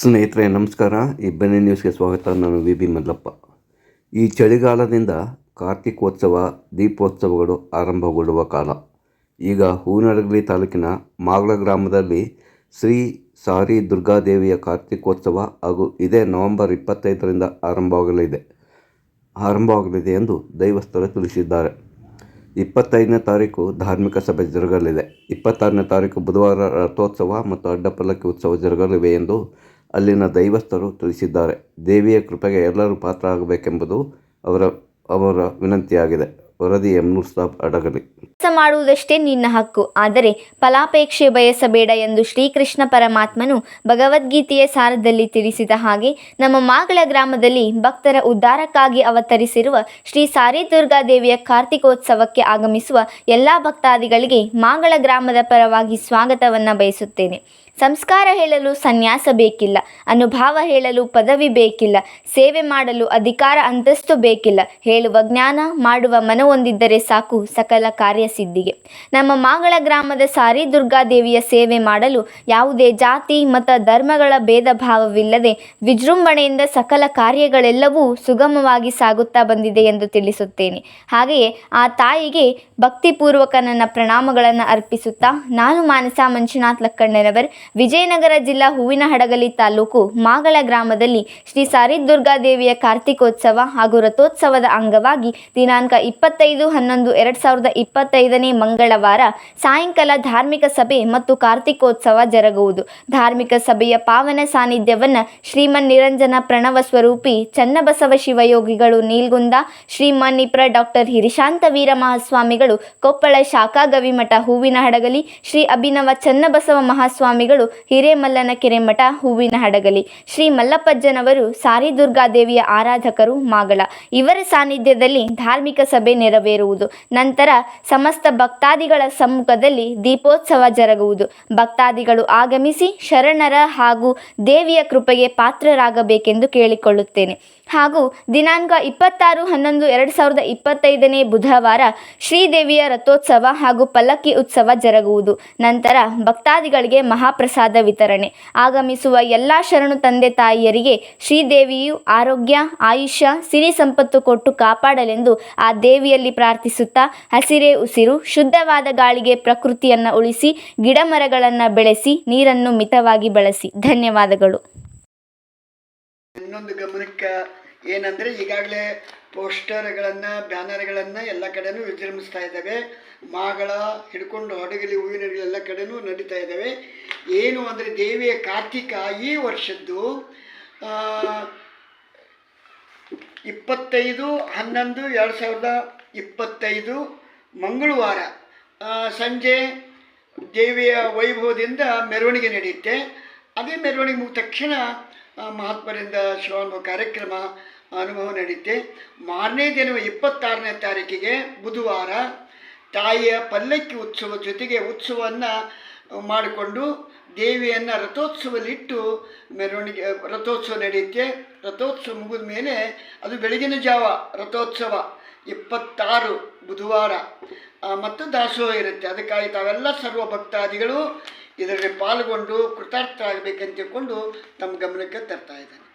ಸ್ನೇಹಿತರೆ, ನಮಸ್ಕಾರ. ಈ ಬೆನ್ನೆ ನ್ಯೂಸ್ಗೆ ಸ್ವಾಗತ. ನಾನು ವಿ ಬಿ ಮಲ್ಲಪ್ಪ. ಈ ಚಳಿಗಾಲದಿಂದ ಕಾರ್ತಿಕೋತ್ಸವ, ದೀಪೋತ್ಸವಗಳು ಆರಂಭಗೊಳ್ಳುವ ಕಾಲ. ಈಗ ಹೂನಡಗಲಿ ತಾಲೂಕಿನ ಮಾಗಳ ಗ್ರಾಮದಲ್ಲಿ ಶ್ರೀ ಸಾರಿ ದುರ್ಗಾದೇವಿಯ ಕಾರ್ತಿಕೋತ್ಸವ ಹಾಗೂ ಇದೇ ನವೆಂಬರ್ ಇಪ್ಪತ್ತೈದರಿಂದ ಆರಂಭವಾಗಲಿದೆ. ಆರಂಭವಾಗಲಿದೆ ಎಂದು ದೈವಸ್ಥರು ತಿಳಿಸಿದ್ದಾರೆ. ಇಪ್ಪತ್ತೈದನೇ ತಾರೀಕು ಧಾರ್ಮಿಕ ಸಭೆ ಜರುಗಲಿದೆ. ಇಪ್ಪತ್ತಾರನೇ ತಾರೀಕು ಬುಧವಾರ ರಥೋತ್ಸವ ಮತ್ತು ಅಡ್ಡಪಲ್ಲಕ್ಕಿ ಉತ್ಸವ ಜರುಗಲಿವೆ ಎಂದು ಅಲ್ಲಿನ ದೈವಸ್ಥರು ತಿಳಿಸಿದ್ದಾರೆ. ದೇವಿಯ ಕೃಪೆಗೆ ಎಲ್ಲರೂ ಪಾತ್ರ ಆಗಬೇಕೆಂಬುದು ಅವರ ಅವರ ವಿನಂತಿಯಾಗಿದೆ. ವರದಿ ಎಮ್ನೂರ್ ಅಡಗಲಿ. ಕೆಲಸ ಮಾಡುವುದಷ್ಟೇ ನಿನ್ನ ಹಕ್ಕು. ಆದರೆ ಫಲಾಪೇಕ್ಷೆ ಬಯಸಬೇಡ ಎಂದು ಶ್ರೀಕೃಷ್ಣ ಪರಮಾತ್ಮನು ಭಗವದ್ಗೀತೆಯ ಸಾರದಲ್ಲಿ ತಿಳಿಸಿದ ಹಾಗೆ ನಮ್ಮ ಮಾಗಳ ಗ್ರಾಮದಲ್ಲಿ ಭಕ್ತರ ಉದ್ಧಾರಕ್ಕಾಗಿ ಅವತರಿಸಿರುವ ಶ್ರೀ ಸಾರಿ ದುರ್ಗಾದೇವಿಯ ಕಾರ್ತಿಕೋತ್ಸವಕ್ಕೆ ಆಗಮಿಸುವ ಎಲ್ಲ ಭಕ್ತಾದಿಗಳಿಗೆ ಮಾಗಳ ಗ್ರಾಮದ ಪರವಾಗಿ ಸ್ವಾಗತವನ್ನು ಬಯಸುತ್ತೇನೆ. ಸಂಸ್ಕಾರ ಹೇಳಲು ಸನ್ಯಾಸ ಬೇಕಿಲ್ಲ, ಅನುಭಾವ ಹೇಳಲು ಪದವಿ ಬೇಕಿಲ್ಲ, ಸೇವೆ ಮಾಡಲು ಅಧಿಕಾರ ಅಂತಸ್ತು ಬೇಕಿಲ್ಲ, ಹೇಳುವ ಜ್ಞಾನ, ಮಾಡುವ ಮನವೊಂದಿದ್ದರೆ ಸಾಕು ಸಕಲ ಕಾರ್ಯಸಿದ್ಧಿಗೆ. ನಮ್ಮ ಮಾಗಳ ಗ್ರಾಮದ ಸಾರಿ ದುರ್ಗಾದೇವಿಯ ಸೇವೆ ಮಾಡಲು ಯಾವುದೇ ಜಾತಿ, ಮತ, ಧರ್ಮಗಳ ಭೇದ ಭಾವವಿಲ್ಲದೆ ವಿಜೃಂಭಣೆಯಿಂದ ಸಕಲ ಕಾರ್ಯಗಳೆಲ್ಲವೂ ಸುಗಮವಾಗಿ ಸಾಗುತ್ತಾ ಬಂದಿದೆ ಎಂದು ತಿಳಿಸುತ್ತೇನೆ. ಹಾಗೆಯೇ ಆ ತಾಯಿಗೆ ಭಕ್ತಿಪೂರ್ವಕ ನನ್ನ ಪ್ರಣಾಮಗಳನ್ನು ಅರ್ಪಿಸುತ್ತಾ, ನಾನು ಮಾನಸ ಮಂಜುನಾಥ್ ಲಕ್ಕಣ್ಣನವರ್ ವಿಜಯನಗರ ಜಿಲ್ಲಾ ಹೂವಿನ ಹಡಗಲಿ ತಾಲೂಕು ಮಾಗಳ ಗ್ರಾಮದಲ್ಲಿ ಶ್ರೀ ಸಾರಿ ದುರ್ಗಾದೇವಿಯ ಕಾರ್ತಿಕೋತ್ಸವ ಹಾಗೂ ರಥೋತ್ಸವದ ಅಂಗವಾಗಿ ದಿನಾಂಕ ಇಪ್ಪತ್ತೈದು ಹನ್ನೊಂದು ಎರಡು ಸಾವಿರದ ಇಪ್ಪತ್ತೈದನೇ ಮಂಗಳವಾರ ಸಾಯಂಕಾಲ ಧಾರ್ಮಿಕ ಸಭೆ ಮತ್ತು ಕಾರ್ತಿಕೋತ್ಸವ ಜರುಗುವುದು. ಧಾರ್ಮಿಕ ಸಭೆಯ ಪಾವನ ಸಾನ್ನಿಧ್ಯವನ್ನು ಶ್ರೀಮನ್ ನಿರಂಜನ ಪ್ರಣವ ಸ್ವರೂಪಿ ಚನ್ನಬಸವ ಶಿವಯೋಗಿಗಳು ನೀಲ್ಗುಂದ, ಶ್ರೀಮನ್ ನಿಪ್ರ ಡಾಕ್ಟರ್ ಹಿರಿಶಾಂತ ವೀರ ಮಹಾಸ್ವಾಮಿಗಳು ಕೊಪ್ಪಳ ಶಾಖಾ ಗವಿಮಠ ಹೂವಿನ ಹಡಗಲಿ ಶ್ರೀ ಅಭಿನವ ಚನ್ನಬಸವ ಮಹಾಸ್ವಾಮಿಗಳು ಹಿರೇಮಲ್ಲನ ಕೆರೆಮಠ, ಹೂವಿನ ಹಡಗಲಿ. ಶ್ರೀ ಮಲ್ಲಪ್ಪಜ್ಜನವರು ಸಾರಿ ದುರ್ಗಾದೇವಿಯ ಆರಾಧಕರು ಮಾಗಳ. ಇವರ ಸಾನ್ನಿಧ್ಯದಲ್ಲಿ ಧಾರ್ಮಿಕ ಸಭೆ ನೆರವೇರುವುದು. ನಂತರ ಸಮಸ್ತ ಭಕ್ತಾದಿಗಳ ಸಮ್ಮುಖದಲ್ಲಿ ದೀಪೋತ್ಸವ ಜರುಗುವುದು. ಭಕ್ತಾದಿಗಳು ಆಗಮಿಸಿ ಶರಣರ ಹಾಗೂ ದೇವಿಯ ಕೃಪೆಗೆ ಪಾತ್ರರಾಗಬೇಕೆಂದು ಕೇಳಿಕೊಳ್ಳುತ್ತೇನೆ. ಹಾಗೂ ದಿನಾಂಕ ಇಪ್ಪತ್ತಾರು ಹನ್ನೊಂದು ಎರಡು ಸಾವಿರದ ಇಪ್ಪತ್ತೈದನೇ ಬುಧವಾರ ಶ್ರೀದೇವಿಯ ರಥೋತ್ಸವ ಹಾಗೂ ಪಲ್ಲಕ್ಕಿ ಉತ್ಸವ ಜರುಗುವುದು. ನಂತರ ಭಕ್ತಾದಿಗಳಿಗೆ ಮಹಾಪ್ರಸಾದ ವಿತರಣೆ. ಆಗಮಿಸುವ ಎಲ್ಲ ಶರಣು ತಂದೆ ತಾಯಿಯರಿಗೆ ಶ್ರೀದೇವಿಯು ಆರೋಗ್ಯ, ಆಯುಷ್ಯ, ಸಿರಿ ಸಂಪತ್ತು ಕೊಟ್ಟು ಕಾಪಾಡಲೆಂದು ಆ ದೇವಿಯಲ್ಲಿ ಪ್ರಾರ್ಥಿಸುತ್ತಾ ಹಸಿರೇ ಉಸಿರು, ಶುದ್ಧವಾದ ಗಾಳಿಗೆ ಪ್ರಕೃತಿಯನ್ನು ಉಳಿಸಿ, ಗಿಡಮರಗಳನ್ನು ಬೆಳೆಸಿ, ನೀರನ್ನು ಮಿತವಾಗಿ ಬಳಸಿ. ಧನ್ಯವಾದಗಳು. ಇನ್ನೊಂದು ಗಮನಕ್ಕೆ ಏನಂದರೆ ಈಗಾಗಲೇ ಪೋಸ್ಟರ್ಗಳನ್ನು, ಬ್ಯಾನರ್ಗಳನ್ನು ಎಲ್ಲ ಕಡೆನೂ ವಿಜೃಂಭಿಸ್ತಾ ಇದ್ದಾವೆ. ಮಾಗಳ ಹಿಡ್ಕೊಂಡು ಹಡಗಲಿ, ಹೂವಿನ ಎಲ್ಲ ಕಡೆನೂ ನಡೀತಾ ಇದ್ದಾವೆ. ಏನು ಅಂದರೆ ದೇವಿಯ ಕಾರ್ತಿಕ ಈ ವರ್ಷದ್ದು ಇಪ್ಪತ್ತೈದು, ಹನ್ನೊಂದು, ಎರಡು ಸಾವಿರದ ಇಪ್ಪತ್ತೈದು ಮಂಗಳವಾರ. ಸಂಜೆ ದೇವಿಯ ವೈಭವದಿಂದ ಮೆರವಣಿಗೆ ನಡೆಯುತ್ತೆ. ಅದೇ ಮೆರವಣಿಗೆ ಮುಗಿದ ತಕ್ಷಣ ಮಹಾತ್ಮರಿಂದ ಶ್ರವಣ ಕಾರ್ಯಕ್ರಮ ಅನುಭವ ನಡೆಯುತ್ತೆ. ಮಾರನೇ ದಿನ ಇಪ್ಪತ್ತಾರನೇ ತಾರೀಕಿಗೆ ಬುಧವಾರ ತಾಯಿಯ ಪಲ್ಲಕ್ಕಿ ಉತ್ಸವ ಜೊತೆಗೆ ಉತ್ಸವವನ್ನು ಮಾಡಿಕೊಂಡು ದೇವಿಯನ್ನು ರಥೋತ್ಸವದಲ್ಲಿಟ್ಟು ಮೆರವಣಿಗೆ, ರಥೋತ್ಸವ ನಡೆಯುತ್ತೆ. ರಥೋತ್ಸವ ಮುಗಿದ ಮೇಲೆ ಅದು ಬೆಳಗಿನ ಜಾವ, ರಥೋತ್ಸವ ಇಪ್ಪತ್ತಾರು ಬುಧವಾರ. ಮತ್ತು ದಾಸೋಹ ಇರುತ್ತೆ. ಅದಕ್ಕಾಗಿ ತಾವೆಲ್ಲ ಸರ್ವ ಭಕ್ತಾದಿಗಳು ಇದರಲ್ಲಿ ಪಾಲ್ಗೊಂಡು ಕೃತಾರ್ಥ ತಿಳ್ಕೊಂಡು ತಮ್ಮ ಗಮನಕ್ಕೆ ತರ್ತಾ ಇದ್ದಾರೆ.